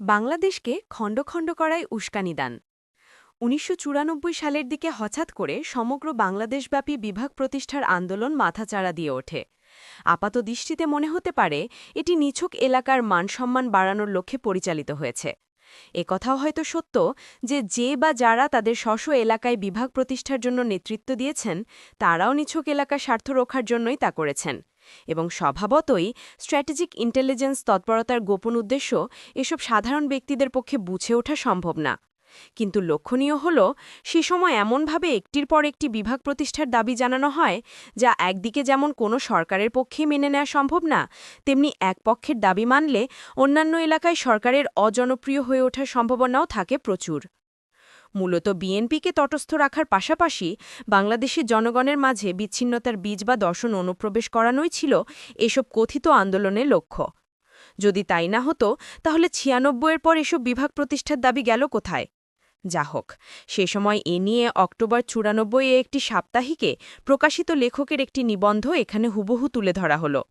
বাংলাদেশকে খণ্ড খণ্ড করাই উস্কানি দান। উনিশশো চুরানব্বই সালের দিকে হঠাৎ করে সমগ্র বাংলাদেশব্যাপী বিভাগ প্রতিষ্ঠার আন্দোলন মাথাচাড়া দিয়ে ওঠে। আপাত দৃষ্টিতে মনে হতে পারে, এটি নিছক এলাকার মানসম্মান বাড়ানোর লক্ষ্যে পরিচালিত হয়েছে। কথাও হয়তো সত্য যে যে বা যারা তাদের স্বশ এলাকায় বিভাগ প্রতিষ্ঠার জন্য নেতৃত্ব দিয়েছেন, তারাও নিছক এলাকার স্বার্থ রক্ষার জন্যই তা করেছেন। এবং স্বভাবতই স্ট্র্যাটেজিক ইন্টেলিজেন্স তৎপরতার গোপন উদ্দেশ্য এসব সাধারণ ব্যক্তিদের পক্ষে বুঝে ওঠা সম্ভব না। কিন্তু লক্ষণীয় হল, সে সময় এমনভাবে একটির পর একটি বিভাগ প্রতিষ্ঠার দাবি জানানো হয়, যা একদিকে যেমন কোনো সরকারের পক্ষে মেনে নেওয়া সম্ভব না, তেমনি এক পক্ষের দাবি মানলে অন্যান্য এলাকায় সরকারের অজনপ্রিয় হয়ে ওঠার সম্ভাবনাও থাকে প্রচুর। মূলত বিএনপিকে তটস্থ রাখার পাশাপাশি বাংলাদেশের জনগণের মাঝে বিচ্ছিন্নতার বীজ বা দর্শন অনুপ্রবেশ করানোই ছিল এসব কথিত আন্দোলনের লক্ষ্য। যদি তাই না হতো, তাহলে ছিয়ানব্বইয়ের পর এসব বিভাগ প্রতিষ্ঠার দাবি গেল কোথায়? যা হোক, সে সময় এ নিয়ে অক্টোবর চুরানব্বই একটি সাপ্তাহিকে প্রকাশিত লেখকের একটি নিবন্ধ এখানে হুবহু তুলে ধরা হলো।